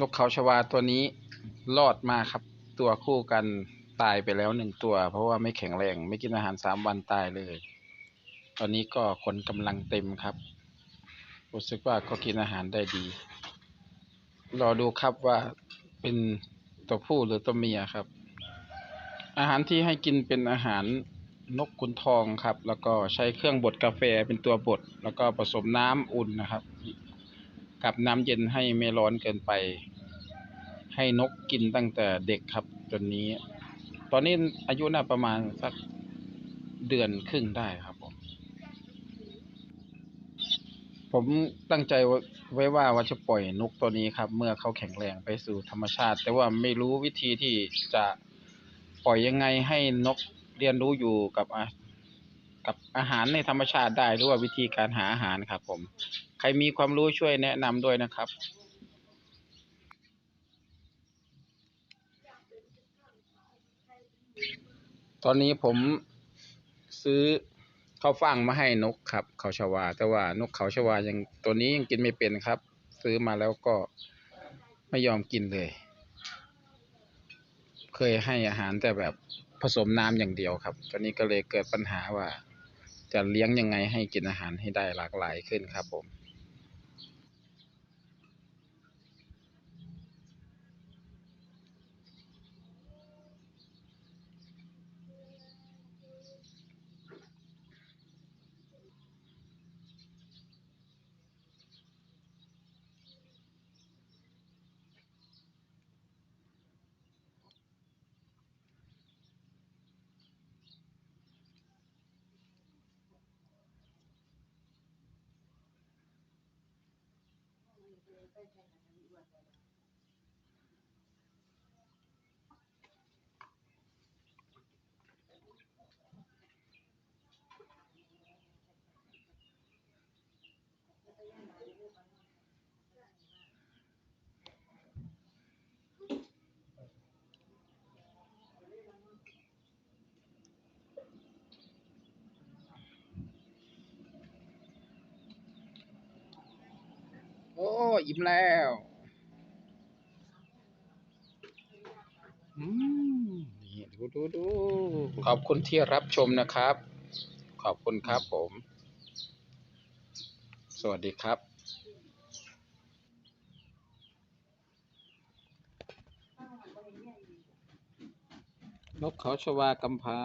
นกเขาชวาตัวนี้รอดมาครับ ตัวคู่กันตายไปแล้วหนึ่งตัว เพราะว่าไม่แข็งแรง ไม่กินอาหารสามวันตายเลย ตอนนี้ก็คนกำลังเต็มครับ รู้สึกว่าก็กินอาหารได้ดี รอดูครับว่าเป็นตัวผู้หรือตัวเมียครับ อาหารที่ให้กินเป็นอาหารนกขุนทองครับ แล้วก็ใช้เครื่องบดกาแฟเป็นตัวบด แล้วก็ผสมน้ำอุ่นนะครับ กับน้ำเย็นให้ไม่ร้อนเกินไป ให้นกกินตั้งแต่เด็กครับจนนี้ ตอนนี้อายุน่าประมาณสักเดือนครึ่งได้ครับผม ผมตั้งใจไว้ว่าว่าจะปล่อยนกตัวนี้ครับ เมื่อเขาแข็งแรงไปสู่ธรรมชาติ แต่ว่าไม่รู้วิธีที่จะปล่อยยังไงให้นกเรียนรู้อยู่กับกับอาหารในธรรมชาติได้หรือว่าวิธีการหาอาหารครับผม ใครมีความรู้ช่วยแนะนำด้วยนะครับ ตอนนี้ผมซื้อข้าวฟ่างมาให้นกครับเขาชวา แต่ว่านกเขาชวายังตัวนี้ยังกินไม่เป็นครับ ซื้อมาแล้วก็ไม่ยอมกินเลย เคยให้อาหารแต่แบบผสมน้ำอย่างเดียวครับ ตอนนี้ก็เลยเกิดปัญหาว่า จะเลี้ยงยังไงให้กินอาหารให้ได้หลากหลายขึ้นครับผม Pakai celana. โอ้อิ่มแล้วอืมนี่ดูดูดูขอบคุณที่รับชมนะครับ ขอบคุณครับผม สวัสดีครับนกเขาชวากำพร้า